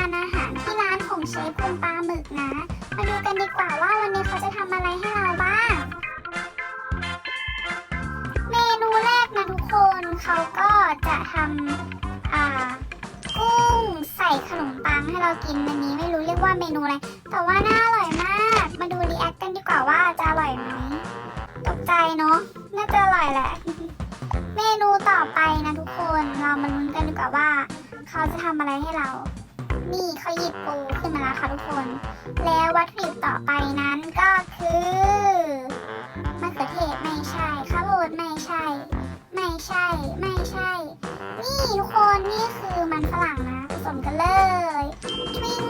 านอาหารที่ร้านของเชฟคุณปลาหมึกนะ มาดูกันดีกว่าว่าวันนี้เขาจะทำอะไรให้เราบ้าง เมนูแรกนะทุกคนเขาก็จะทำกุ้งใส่ขนมปังให้เรากินอันนี้ไม่รู้เรียกว่าเมนูอะไร แต่ว่าน่าอร่อยมาก มาดูรีแอคกันดีกว่าว่าจะอร่อยไหมตกใจเนาะน่าจะอร่อยแหละเมนูต่อไปนะทุกคน เรามาลุ้นกันดีกว่าว่า เขาจะทำอะไรให้เรา นี่เขาหยิบปูขึ้นมาแล้วค่ะทุกคน แล้ววัตถุดิบต่อไปนั้นก็คือมะเขือเทศไม่ใช่ข้าวโพดไม่ใช่ ไม่ใช่ ไม่ใช่ นี่ทุกคนนี่คือมันฝรั่งนะผสมกันเลยทวิง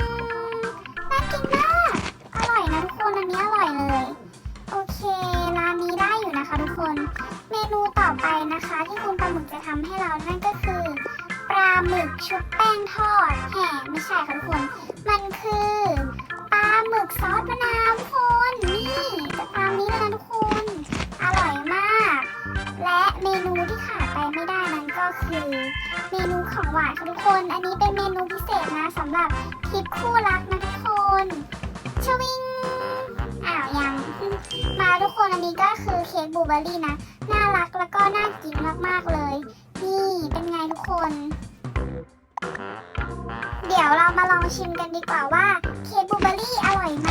น่ากินมากอร่อยนะทุกคนอันนี้อร่อยเลย โอเคร้านนี้ได้อยู่นะคะทุกคน เมนูต่อไปนะคะ ที่คุณปลาหมึกจะทำให้เรานั่นก็คือปลาหมึกชุบ ป้งทอดแหมไม่ใช่ค่ะทุกคน มันคือปลาหมึกซอสมะนาวทุกคนนี่จะตามนี้เลยนะทุกคน อร่อยมาก และเมนูที่ขาดไปไม่ได้นั้นก็คือ เมนูของหวานค่ะทุกคน อันนี้เป็นเมนูพิเศษนะสำหรับทริปคู่รักนะทุกคนชวิงอ้าวยังมาทุกคนอันนี้ก็คือเค้กบลูเบอร์รี่นะน่ารักแล้วก็น่ากินมากๆเลย นี่เป็นไงทุกคน ดี๋ยวเรามาลองชิมกันดีกว่าว่า เค้กบลูเบอร์รี่อร่อยไหม